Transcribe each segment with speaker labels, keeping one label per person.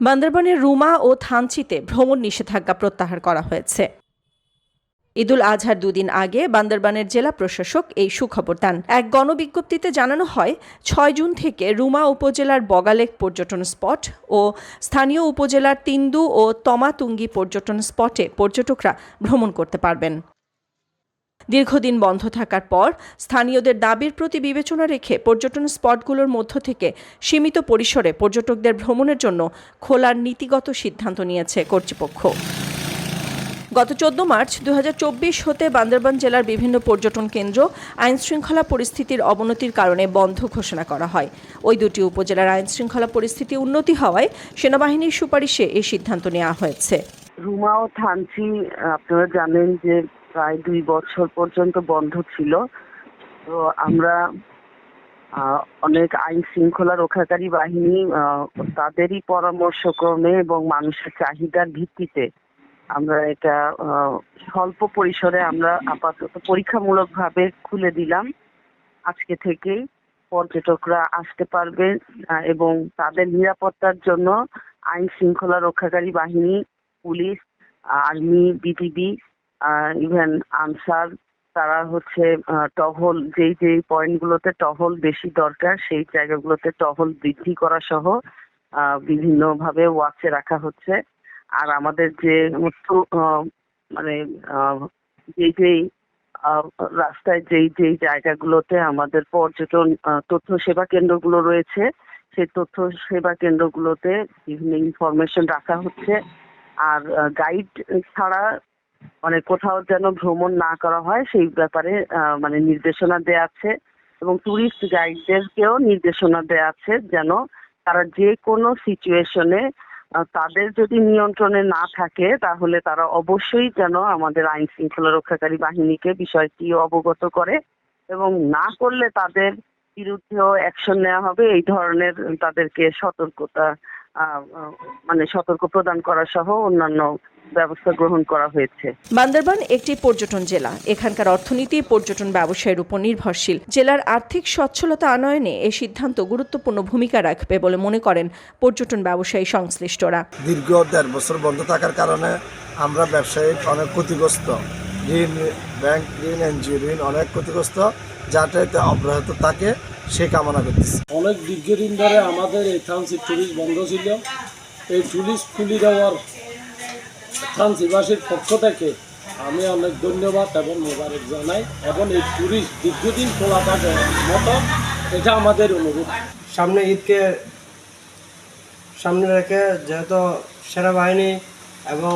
Speaker 1: বান্দরবানের রুমা ও থানচিতে ভ্রমণ নিষেধাজ্ঞা প্রত্যাহার করা হয়েছে। ঈদুল আজহার দুদিন আগে বান্দরবানের জেলা প্রশাসক এই সুখবর দেন। এক গণবিজ্ঞপ্তিতে জানানো হয়, ছয় জুন থেকে রুমা উপজেলার বগালেক পর্যটন স্পট ও স্থানীয় উপজেলার তিন্দু ও তমাতুঙ্গি পর্যটন স্পটে পর্যটকরা ভ্রমণ করতে পারবেন। দীর্ঘদিন বন্ধ থাকার পর স্থানীয়দের দাবির প্রতি বিবেচনা রেখে পর্যটন স্পটগুলোর মধ্য থেকে সীমিত পরিসরে পর্যটকদের ভ্রমণের জন্য খোলার নীতিগত সিদ্ধান্ত নিয়েছে কর্তৃপক্ষ। গত চোদ্দ মার্চ দু হতে বান্দরবান জেলার বিভিন্ন পর্যটন কেন্দ্র আইন শৃঙ্খলা পরিস্থিতির অবনতির কারণে বন্ধ ঘোষণা করা হয়। ওই দুটি উপজেলার আইন শৃঙ্খলা পরিস্থিতি উন্নতি হওয়ায় সেনাবাহিনীর সুপারিশে এই সিদ্ধান্ত নেওয়া হয়েছে।
Speaker 2: রুমা ও থানচি, আপনারা জানেন যে প্রায় দুই বছর পর্যন্ত বন্ধ ছিল। তো আমরা অনেক আইন শৃঙ্খলা রক্ষাকারী বাহিনী তাদেরই পরামর্শক্রমে এবং মানুষের চাহিদার ভিত্তিতে আমরা এটা স্বল্প পরিসরে আমরা আপাতত পরীক্ষামূলকভাবে খুলে দিলাম। আজকে থেকেই পর্যটকরা আসতে পারবে এবং তাদের নিরাপত্তার জন্য আইন শৃঙ্খলা রক্ষাকারী বাহিনী, police, army BTB even Ansar, তারা হচ্ছে টহল, যেই যেই পয়েন্টগুলোতে টহল বেশি দরকার, সেই জায়গাগুলোতে টহল বৃদ্ধি করা সহ বিভিন্নভাবে ওয়াচে রাখা হচ্ছে। আর আমাদের যে মানে যেই যেই রাস্তায় যেই যেই জায়গাগুলোতে আমাদের পর্যটন তথ্য সেবা কেন্দ্রগুলো রয়েছে, সেই তথ্য সেবা কেন্দ্রগুলোতে বিভিন্ন ইনফরমেশন রাখা হচ্ছে। আর গাইড ছাড়া মানে কোথাও যেন ভ্রমণ না করা হয়, সেই ব্যাপারে মানে নির্দেশনা দেয়া আছে এবং টুরিস্ট গাইডদেরকেও নির্দেশনা দেয়া আছে যেন তারা যে কোনো সিচুয়েশনে তাদের যদি নিয়ন্ত্রণে না থাকে তাহলে তারা অবশ্যই যেন আমাদের আইন শৃঙ্খলা রক্ষাকারী বাহিনীকে বিষয়টি অবগত করে এবং না করলে তাদের বিরুদ্ধেও অ্যাকশন নেওয়া হবে, এই ধরনের তাদেরকে সতর্কতা মানে সতর্ক প্রদান করা সহ অন্যান্য ব্যবস্থা গ্রহণ করা হয়েছে।
Speaker 1: বান্দরবান একটি পর্যটন জেলা। এখানকার অর্থনীতি পর্যটন ব্যবসায়ের উপর নির্ভরশীল। জেলার আর্থিক সচ্ছলতা আনয়নে এই সিদ্ধান্ত গুরুত্বপূর্ণ ভূমিকা রাখবে বলে মনে করেন পর্যটন ব্যবসায়ী সংশ্লিষ্টরা।
Speaker 3: দীর্ঘ দেড় বছর বন্ধ থাকার কারণে আমরা ব্যবসায়িক অনেক ক্ষতিগ্রস্ত। ঋণ ব্যাংক ঋণ এনজিও ঋণ অনেক ক্ষতিগ্রস্ত যাতে অব্যাহত থাকে। সে কামনা করতেছি।
Speaker 4: অনেক দীর্ঘদিন ধরে আমাদের এই ট্রান্সিট ট্যুরিস্ট বন্ধ ছিল। এই ট্যুরিস্ট খুলে দেওয়ার ট্রান্সিবাসীর পক্ষ থেকে আমি অনেক ধন্যবাদ এবং মোবারক জানাই এবং এই ট্যুরিস্ট দীর্ঘদিন খোলা থাকে মতো এটা আমাদের অনুরোধ।
Speaker 5: সামনে ঈদকে সামনে রেখে যেহেতু সেনাবাহিনী এবং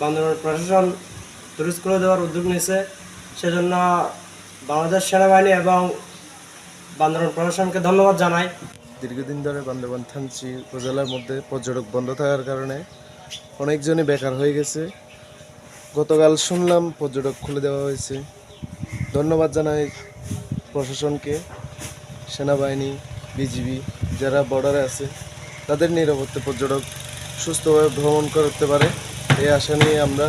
Speaker 5: বান্দরবান প্রশাসন টুরিস্ট করে দেওয়ার উদ্যোগ নিয়েছে সেজন্য বাংলাদেশ সেনাবাহিনী এবং বান্দরবান প্রশাসনকে ধন্যবাদ জানাই।
Speaker 3: দীর্ঘদিন ধরে বান্দরবান থানচি উপজেলার মধ্যে পর্যটক বন্ধ থাকার কারণে অনেকজনই বেকার হয়ে গেছে। গতকাল শুনলাম পর্যটক খুলে দেওয়া হয়েছে। ধন্যবাদ জানাই প্রশাসনকে, সেনাবাহিনী, বিজিবি যারা বর্ডারে আছে, তাদের নিরাপত্তা পর্যটক সুস্থভাবে ভ্রমণ করতে পারে। এই আশা নিয়ে আমরা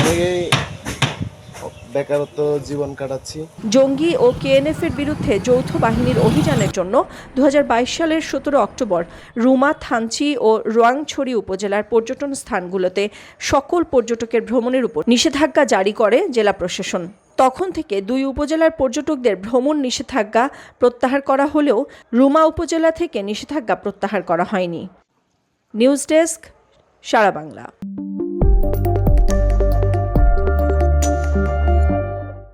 Speaker 3: অনেকেই বেকারত্ব জীবন কাটাচ্ছি।
Speaker 1: জঙ্গি ও কেএনএফ এর বিরুদ্ধে যৌথ বাহিনীর অভিযানের জন্য দু হাজার বাইশ সালের সতেরো অক্টোবর রুমা, থানচি ও রোয়াংছড়ি উপজেলার পর্যটন স্থানগুলোতে সকল পর্যটকের ভ্রমণের উপর নিষেধাজ্ঞা জারি করে জেলা প্রশাসন। তখন থেকে দুই উপজেলার পর্যটকদের ভ্রমণ নিষেধাজ্ঞা প্রত্যাহার করা হলেও রুমা উপজেলা থেকে নিষেধাজ্ঞা প্রত্যাহার করা হয়নি। News desk, Sara Bangla.